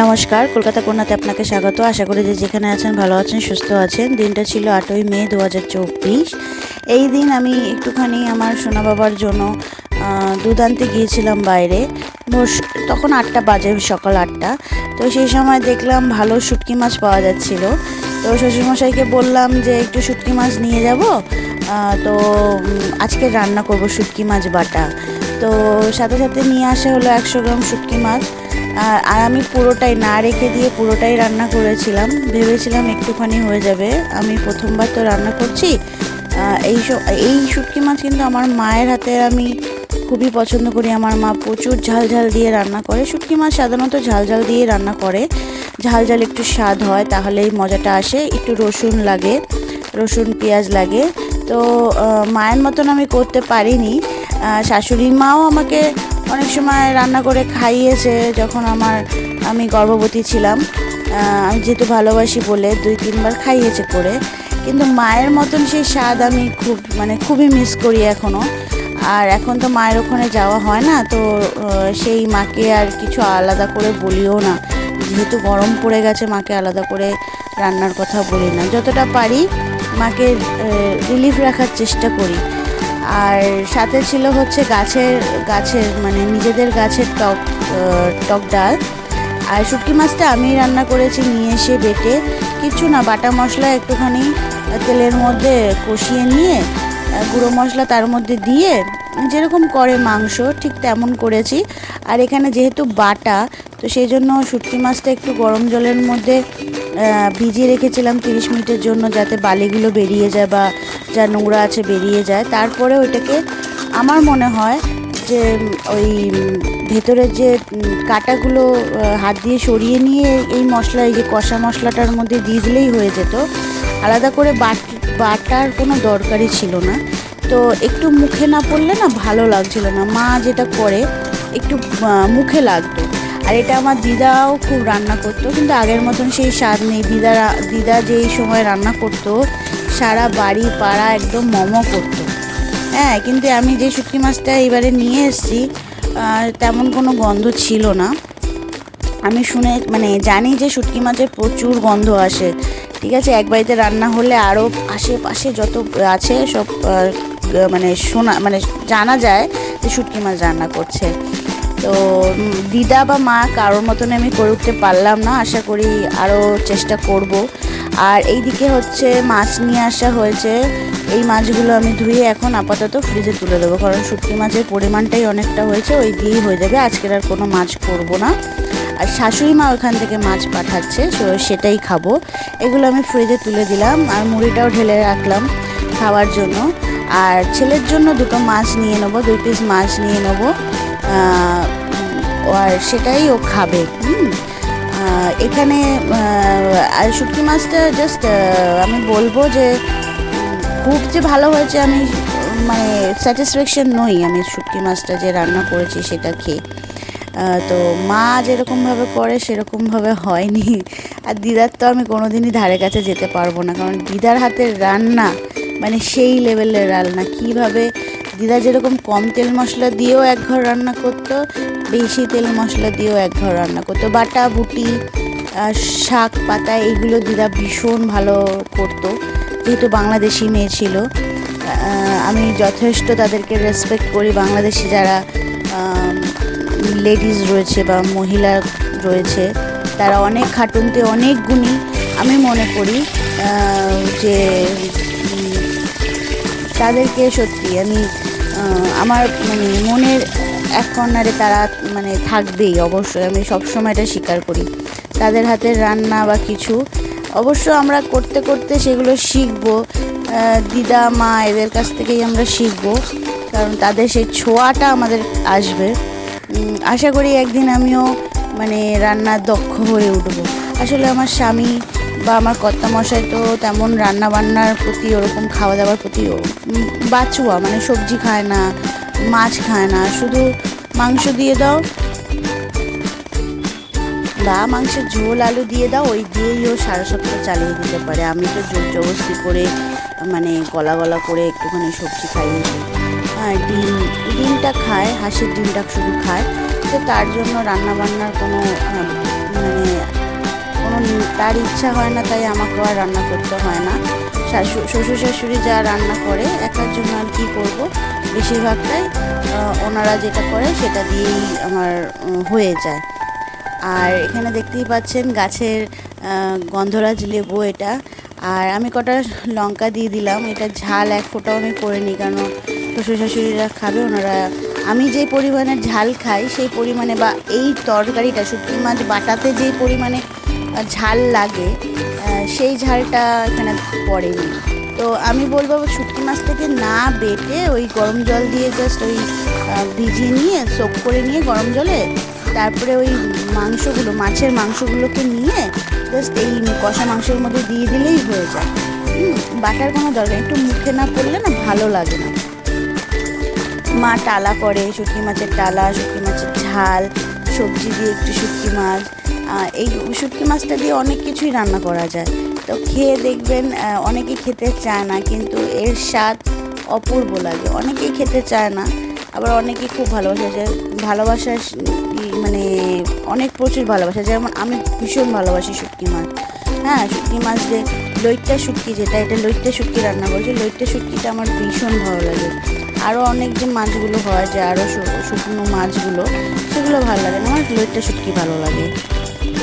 নমস্কার, কলকাতা কন্যাতে আপনাকে স্বাগত। আশা করি যে যেখানে আছেন ভালো আছেন, সুস্থ আছেন। দিনটা ছিল আটই মে দু হাজার চব্বিশ। এই দিন আমি একটুখানি আমার সোনা বাবার জন্য দুদান্তে গিয়েছিলাম বাইরে। তখন আটটা বাজে, সকাল আটটা। তো সেই সময় দেখলাম ভালো শুটকি মাছ পাওয়া যাচ্ছিল। তো শ্বশুরমশাইকে বললাম যে, একটু শুটকি মাছ নিয়ে যাব। তো আজকে রান্না করব শুটকি মাছ বাটা। তো সাথে সাথে নিয়ে আসা হলো একশো গ্রাম শুটকি মাছ। আর আমি পুরোটাই না রেখে দিয়ে পুরোটাই রান্না করেছিলাম। ভেবেছিলাম একটুখানি হয়ে যাবে। আমি প্রথমবার তো রান্না করছি। এই এই শুটকি মাছ কিন্তু আমার মায়ের হাতে আমি খুবই পছন্দ করি। আমার মা প্রচুর ঝাল ঝাল দিয়ে রান্না করে। শুটকি মাছ সাধারণত ঝাল ঝাল দিয়ে রান্না করে। ঝাল ঝাল একটু স্বাদ হয়, তাহলেই মজাটা আসে। একটু রসুন লাগে, রসুন, পেঁয়াজ লাগে। তো মায়ের মতন আমি করতে পারিনি। শাশুড়ি মাও আমাকে অনেক সময় রান্না করে খাইয়েছে যখন আমার, আমি গর্ভবতী ছিলাম। আমি যেহেতু ভালোবাসি বলে দুই, তিনবার খাইয়েছে করে। কিন্তু মায়ের মতন সেই স্বাদ আমি খুব মানে খুবই মিস করি এখনও আর এখন তো মায়ের ওখানে যাওয়া হয় না, তো সেই মাকে আর কিছু আলাদা করে বলিও না। যেহেতু গরম পড়ে গেছে, মাকে আলাদা করে রান্নার কথা বলি না। যতটা পারি মাকে রিলিফ রাখার চেষ্টা করি। আর সাথে ছিল হচ্ছে গাছের গাছের মানে নিজেদের গাছের টক টক ডাল। আর শুটকি মাছটা আমি রান্না করেছি নিয়ে এসে বেটে। কিছু না, বাটা মশলা একটুখানি তেলের মধ্যে কষিয়ে নিয়ে গুঁড়ো মশলা তার মধ্যে দিয়ে, যেরকম করে মাংস, ঠিক তেমন করেছি। আর এখানে যেহেতু বাটা তো সেই জন্য শুটকি মাছটা একটু গরম জলের মধ্যে ভিজিয়ে রেখেছিলাম তিরিশ মিনিটের জন্য যাতে বালিগুলো বেরিয়ে যায় বা যা নোংরা আছে বেরিয়ে যায়। তারপরে ওইটাকে আমার মনে হয় যে ওই ভেতরের যে কাঁটাগুলো হাত দিয়ে সরিয়ে নিয়ে এই মশলা, এই যে কষা মশলাটার মধ্যে দিয়ে দিলেই হয়ে যেত। আলাদা করে বাট, বাটার কোনো দরকারই ছিল না। তো একটু মুখে না পড়লে না ভালো লাগছিল না। মা যেটা করে, একটু মুখে লাগতো। আর এটা আমার দিদাও খুব রান্না করতো, কিন্তু আগের মতন সেই স্বাদ নেই। দিদা দিদা যেই সময় রান্না করতো, সারা বাড়ি, পাড়া একদম মমো করতো। হ্যাঁ কিন্তু আমি যে শুটকি মাছটা এবারে নিয়ে এসেছি তেমন কোনো গন্ধ ছিল না। আমি শুনে মানে জানি যে শুটকি মাছের প্রচুর গন্ধ আসে, ঠিক আছে? এক বাড়িতে রান্না হলে আরও আশেপাশে যত আছে সব মানে শোনা মানে জানা যায় যে শুটকি মাছ রান্না করছে। তো দিদা বা মা কারোর মতন আমি করে উঠতে পারলাম না। আশা করি আরও চেষ্টা করব। আর এই দিকে হচ্ছে মাছ নিয়ে আসা হয়েছে। এই মাছগুলো আমি ধুয়ে এখন আপাতত ফ্রিজে তুলে দেবো। কারণ শুটকি মাছের পরিমাণটাই অনেকটা হয়েছে, ওই দিয়েই হয়ে যাবে। আজকের আর কোনো মাছ করব না। আর শাশুড়ি মা ওখান থেকে মাছ পাঠাচ্ছে তো সেটাই খাব। এগুলো আমি ফ্রিজে তুলে দিলাম আর মুড়িটাও ঢেলে রাখলাম খাওয়ার জন্য। আর ছেলের জন্য দুটো মাছ নিয়ে নেব, দুই পিস মাছ নিয়ে নেব। আর সেটাই ও খাবে, হুম। এখানে শুটকি মাছটা জাস্ট আমি বলব যে খুব যে ভালো হয়েছে আমি মানে স্যাটিসফ্যাকশন নই আমি শুটকি মাছটা যে রান্না করেছি সেটা খেয়ে। তো মা যেরকমভাবে করে সেরকমভাবে হয়নি। আর দিদার তো আমি কোনোদিনই ধারে কাছে যেতে পারব না, কারণ দিদার হাতের রান্না মানে সেই লেভেলের রান্না, কীভাবে দিদা যেরকম কম তেল মশলা দিয়েও এক ঘর রান্না করতো, বেশি তেল মশলা দিয়েও এক ঘর রান্না করতো। বাটা, বুটি শাক, পাতা, এইগুলো দিদা ভীষণ ভালো করতো। যেহেতু বাংলাদেশি মেয়ে ছিল আমি যথেষ্ট তাদেরকে রেসপেক্ট করি। বাংলাদেশি যারা লেডিস রয়েছে বা মহিলা রয়েছে, তারা অনেক খাটুনতে অনেক গুণী। আমি মনে করি যে তাদেরকে সত্যি আমি আমার মানে মনের এক কর্নারে তারা মানে থাকবেই অবশ্যই। আমি সবসময় এটা স্বীকার করি। তাদের হাতের রান্না বা কিছু, অবশ্য আমরা করতে করতে সেগুলো শিখব। দিদা, মা এদের কাছ থেকেই আমরা শিখব, কারণ তাদের সেই ছোঁয়াটা আমাদের আসবে। আশা করি একদিন আমিও মানে রান্নার দক্ষ হয়ে উঠবো। আসলে আমার স্বামী বা আমার কর্তামশাই তো তেমন রান্না বান্নার প্রতি ওরকম খাওয়া দাওয়ার প্রতি বাচুয়া মানে সবজি খায় না মাছ খায় না শুধু মাংস দিয়ে দাও। বা মাংসের ঝোল আলু দিয়ে দাও ওই দিয়েই ও সারা সপ্তাহ চালিয়ে দিতে পারে। আমি তো জোর জবস্তি করে মানে গলা গলা করে একটুখানি সবজি দিই। হ্যাঁ ডিম ডিমটা খায় হাঁসের ডিমটা শুধু খায়। তো তার জন্য রান্না বান্নার কোনো আহ, তার ইচ্ছা হয় না, তাই আমাকেও আর রান্না করতে হয় না। শ্বশুর শাশুড়ি যা রান্না করে একার জন্য আর কি করব? বেশিরভাগটাই ওনারা যেটা করে, সেটা দিয়েই আমার হয়ে যায়। আর এখানে দেখতেই পাচ্ছেন গাছের গন্ধরাজ লেবু এটা। আর আমি কটা লঙ্কা দিয়ে দিলাম। এটা ঝাল এক ফোঁটাও আমি করিনি, কারণ শ্বশুর শাশুড়িরা খাবে, ওনারা আমি যে পরিমাণে ঝাল খাই, সেই পরিমাণে বা এই তরকারিটা, শুটকি মাছ বাটাতে যেই পরিমাণে ঝাল লাগে সেই ঝালটা এখানে পড়েনি। তো আমি বলব শুটকি মাছটাকে না বেটে ওই গরম জল দিয়ে জাস্ট ওই ভিজিয়ে নিয়ে সোপ করে নিয়ে গরম জলে, তারপরে ওই মাংসগুলো, মাছের মাংসগুলোকে নিয়ে জাস্ট এই কষা মাংসের মধ্যে দিয়ে দিলেই হয়ে যায়। বাটার কোনো দরকার একটু মুখে না পড়লে না ভালো লাগে না। মা টালা করে শুটকি মাছের টালা, শুটকি মাছের ঝাল, সবজি দিয়ে একটু শুটকি মাছ এই শুটকি মাছটা দিয়ে অনেক কিছুই রান্না করা যায়। তো খেয়ে দেখবেন অনেকেই খেতে চায় না, কিন্তু এর স্বাদ অপূর্ব লাগে। অনেকেই খেতে চায় না, আবার অনেকেই খুব ভালোবাসে। যে ভালোবাসার স- ই- মানে অনেক প্রচুর ভালোবাসা। যেমন আমি ভীষণ ভালোবাসি শুটকি মাছ। হ্যাঁ শুটকি মাছ যে লইট্টা শুটকি যেটা, এটা লইট্টা শুটকি রান্না করছি লইট্টা শুটকিটা আমার ভীষণ ভালো লাগে। আরও অনেক যে মাছগুলো হয়, যে আরও শুকনো মাছগুলো, সেগুলো ভালো লাগে। আমার লইট্টা শুটকি ভালো লাগে।